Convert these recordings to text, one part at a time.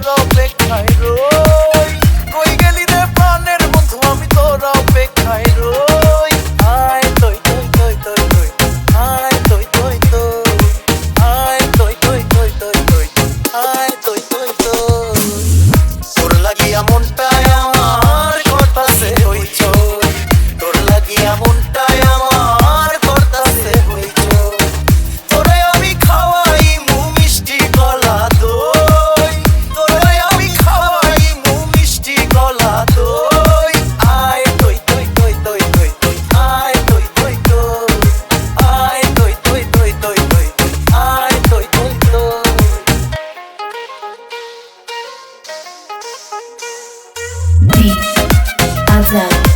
no now.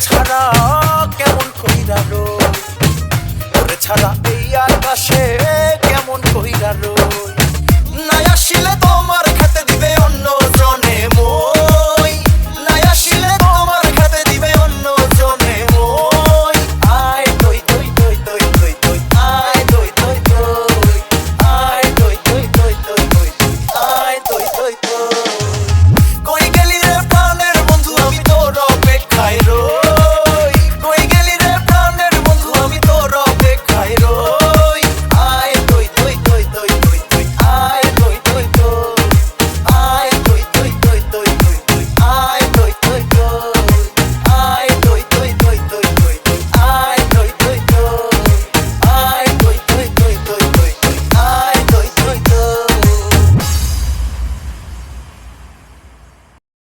ছাড়া কেমন করি দাঁড়ো ছাড়া এই আর পাশে